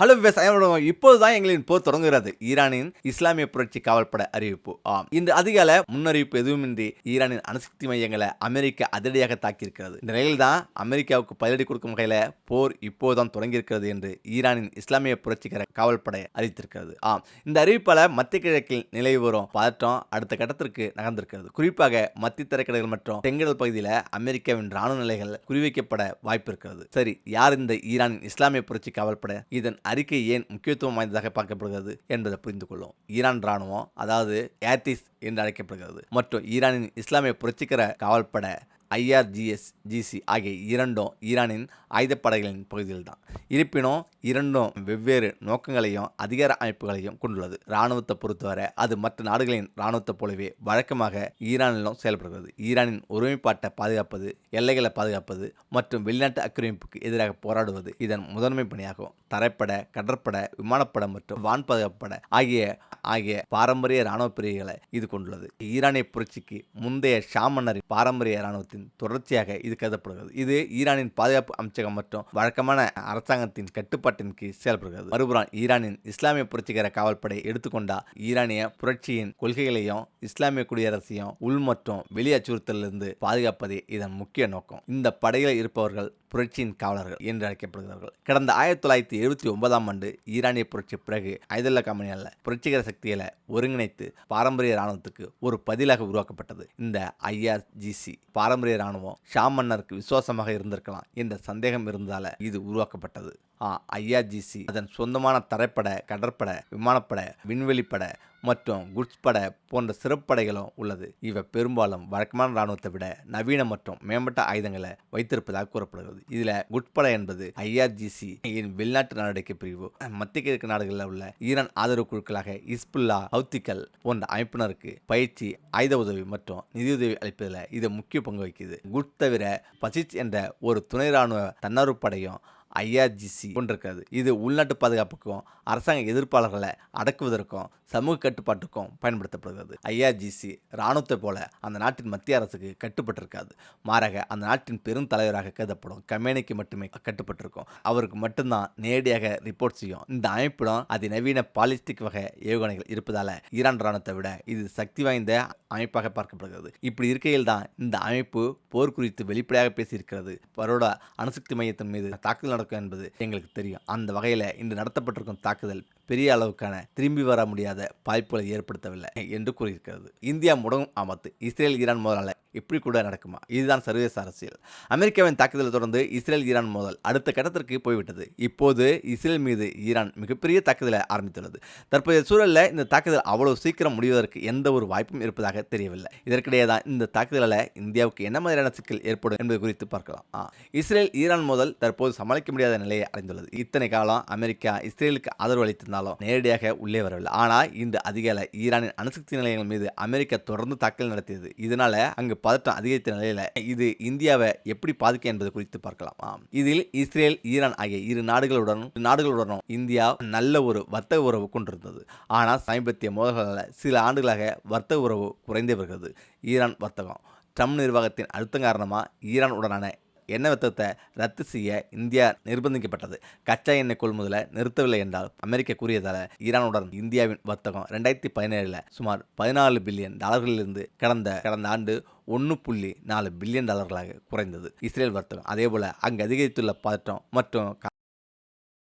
Hello விவசாயம் இப்போதுதான் எங்களின் போர் தொடங்குகிறது. ஈரானின் இஸ்லாமிய புரட்சி காவல்பட அறிவிப்பு. ஆம் இந்த அதிகால முன்னறிவிப்பு எதுவுமின்றி ஈரானின் அணுசக்தி மையங்களை அமெரிக்கா அதிரடியாக தாக்கியிருக்கிறது. இந்த நிலையில் தான் அமெரிக்காவுக்கு பதிலடி கொடுக்கும் வகையில் போர் இப்போதுதான் தொடங்கியிருக்கிறது என்று ஈரானின் இஸ்லாமிய புரட்சிகர காவல்படை அறிவித்திருக்கிறது. ஆம் இந்த அறிவிப்பால் மத்திய கிழக்கில் நிலவி வரும் பதற்றம் அடுத்த கட்டத்திற்கு நகர்ந்திருக்கிறது. குறிப்பாக மத்திய தரைக்கடல் மற்றும் தெங்கடல் பகுதியில் அமெரிக்காவின் ராணுவ நிலைகள் குறிவைக்கப்பட வாய்ப்பு இருக்கிறது சரி யார் இந்த ஈரானின் இஸ்லாமிய புரட்சி காவல்படை? இதன் அறிக்கை ஏன் முக்கியத்துவம் வாய்ந்ததாக பார்க்கப்படுகிறது என்பதை புரிந்து கொள்ளும். ஈரான் ராணுவம் அதாவது ஏர்டிஸ் என்று அழைக்கப்படுகிறது. மற்றும் ஈரானின் இஸ்லாமிய புரட்சிகர காவல்படை ஐஆர்ஜிஎஸ் ஜிசி ஆகிய இரண்டும் ஈரானின் ஆயுதப்படைகளின் பகுதியில் தான் இருப்பினும் இரண்டும் வெவ்வேறு நோக்கங்களையும் அதிகார அமைப்புகளையும் கொண்டுள்ளது. இராணுவத்தை பொறுத்தவரை அது மற்ற நாடுகளின் இராணுவத்தை போலவே வழக்கமாக ஈரானிலும் செயல்படுகிறது. ஈரானின் ஒருமைப்பாட்டை பாதுகாப்பது எல்லைகளை பாதுகாப்பது மற்றும் வெளிநாட்டு ஆக்கிரமிப்புக்கு எதிராக போராடுவது இதன் முதன்மை பணியாகும். தரைப்பட கடற்படை விமானப்பட மற்றும் வான் பாதுகாப்பட ஆகிய ஆகிய பாரம்பரிய இராணுவ பிரிவுகளை இது கொண்டுள்ளது. ஈரானிய புரட்சிக்கு முந்தைய ஷா மன்னரின் பாரம்பரிய இராணுவத்தின் தொடர்ச்சியாக இது கருதப்படுகிறது. இது ஈரானின் பாதுகாப்பு அமைச்சகம் மற்றும் வழக்கமான அரசாங்கத்தின் கட்டுப்பாட்டின் கீழ் செயல்படுகிறது. மறுபுறம் ஈரானின் இஸ்லாமிய புரட்சிகர காவல்படை எடுத்துக்கொண்ட ஈரானிய புரட்சியின் கொள்கைகளையும் இஸ்லாமிய குடியரசையும் உள் மற்றும் வெளி அச்சுறுத்தலிருந்து பாதுகாப்பதே இதன் முக்கிய நோக்கம். இந்த படையில் இருப்பவர்கள் புரட்சியின் காவலர்கள் என்று அழைக்கப்படுகிறார்கள். கடந்த ஆயிரத்தி தொள்ளாயிரத்தி எழுபத்தி ஒன்பதாம் ஆண்டு ஈரானிய புரட்சி பிறகு ஐதல்லா கம்பெனியால் புரட்சிகர சக்திகளை ஒருங்கிணைத்து பாரம்பரிய இராணுவத்துக்கு ஒரு பதிலாக உருவாக்கப்பட்டது. இந்த ஐஆர்ஜிசி பாரம்பரிய ராணுவம் ஷா மன்னருக்கு விசுவாசமாக இருந்திருக்கலாம் என்ற சந்தேகம் இருந்தால இது உருவாக்கப்பட்டது. ஐஆர்ஜிசி அதன் சொந்தமான தரைப்பட கடற்படை விமானப்படை விண்வெளிப்பட மற்றும் குட்ஸ் படை போன்ற சிறப்படைகளும் உள்ளது. இவை பெரும்பாலும் வழக்கமான இராணுவத்தை விட நவீன மற்றும் மேம்பட்ட ஆயுதங்களை வைத்திருப்பதாக கூறப்படுகிறது. இதில் குட்படை என்பது ஐஆர்ஜிசி வெளிநாட்டு நடவடிக்கை பிரிவு மத்திய கிழக்கு நாடுகளில் உள்ள ஈரான் ஆதரவு குழுக்களாக இஸ்புல்லா ஹவுத்திகள் போன்ற அமைப்பினருக்கு பயிற்சி ஆயுத உதவி மற்றும் நிதியுதவி அளிப்பதில் இது முக்கிய பங்கு வகிக்குது. குட் தவிர பசிச் என்ற ஒரு துணை இராணுவ தன்னார்வ படையும் ஐஆர்ஜிசி கொண்டிருக்கிறது இது உள்நாட்டு பாதுகாப்புக்கும் அரசாங்க எதிர்ப்பாளர்களை அடக்குவதற்கும் சமூக கட்டுப்பாட்டுக்கும் பயன்படுத்தப்படுகிறது. ஐஆர்ஜிசி இராணுவத்தை போல அந்த நாட்டின் மத்திய அரசுக்கு கட்டுப்பட்டிருக்காது. மாறாக அந்த நாட்டின் பெரும் தலைவராக கருதப்படும் கமேனிக்கு மட்டுமே கட்டுப்பட்டிருக்கும். அவருக்கு மட்டும்தான் நேரடியாக ரிப்போர்ட் செய்யும். இந்த அமைப்பிடம் அதிநவீன பாலிஸ்டிக் வகை ஏவுகணைகள் இருப்பதால் ஈரான் இராணுவத்தை விட இது சக்தி வாய்ந்த அமைப்பாக பார்க்கப்படுகிறது. இப்படி இருக்கையில் தான் இந்த அமைப்பு போர் குறித்து வெளிப்படையாக பேசியிருக்கிறது. பரோடா அணுசக்தி மையத்தின் மீது தாக்குதல் நடக்கும் என்பது எங்களுக்கு தெரியும். அந்த வகையில் இன்று நடத்தப்பட்டிருக்கும் தாக்குதல் பெரிய அளவுக்கான திரும்பி வர முடியாத வாய்ப்புகளை ஏற்படுத்தவில்லை என்று கூறியிருக்கிறது. இந்தியா முடங்கும் ஆபத்து இஸ்ரேல் ஈரான் மோதலால் இப்படி கூட நடக்குமா? இதுதான் சர்வதேச அரசியல். அமெரிக்காவின் தாக்குதலை தொடர்ந்து இஸ்ரேல் ஈரான் மோதல் அடுத்த கட்டத்திற்கு போய்விட்டது. இப்போது இஸ்ரேல் மீது ஈரான் மிகப்பெரிய தாக்குதலை ஆரம்பித்துள்ளது. தற்போதைய சூழலில் இந்த தாக்குதல் அவ்வளவு சீக்கிரம் முடிவதற்கு எந்த ஒரு வாய்ப்பும் இருப்பதாக தெரியவில்லை. இதற்கிடையே தான் இந்த தாக்குதலால் இந்தியாவுக்கு என்ன மாதிரியான சிக்கல் ஏற்படும் என்பது குறித்து பார்க்கலாம். இஸ்ரேல் ஈரான் மோதல் தற்போது சமாளிக்க முடியாத நிலையை அடைந்துள்ளது. இத்தனை காலம் அமெரிக்கா இஸ்ரேலுக்கு ஆதரவு அளித்திருந்தாலும் நேரடியாக உள்ளே வரவில்லை. ஆனால் இந்த அதிகாலை ஈரானின் அணுசக்தி நிலையங்கள் மீது அமெரிக்கா தொடர்ந்து தாக்கல் நடத்தியது. இதனால அங்கு பதட்டம் அதிகரித்த நிலையில இது இந்தியாவை எப்படி பாதிக்க என்பது குறித்து பார்க்கலாம். ஆம். இதில் இஸ்ரேல் ஈரான் ஆகிய இரு நாடுகளுடனும் நாடுகளுடனும் இந்தியா நல்ல ஒரு வர்த்தக உறவு கொண்டிருந்தது. ஆனால் சமீபத்திய மோதல்களால் சில ஆண்டுகளாக வர்த்தக உறவு குறைந்தே வருகிறது. ஈரான் வர்த்தகம் ட்ரம்ப் நிர்வாகத்தின் அழுத்தம் காரணமாக ஈரான் உடனான எண்ணெய் வர்த்தகத்தை ரத்து செய்ய இந்தியா நிர்பந்திக்கப்பட்டது. கச்சா எண்ணெய் கொள்முதலை நிறுத்தவில்லை என்றால் அமெரிக்கா கூறியதால் ஈரானுடன் இந்தியாவின் வர்த்தகம் ரெண்டாயிரத்தி பதினேழில் சுமார் பதினாலு பில்லியன் டாலர்களிலிருந்து கடந்த கடந்த ஆண்டு ஒன்று புள்ளி நாலு பில்லியன் டாலர்களாக குறைந்தது. இஸ்ரேல் வர்த்தகம் அதேபோல அங்கு அதிகரித்துள்ள பதற்றம் மற்றும்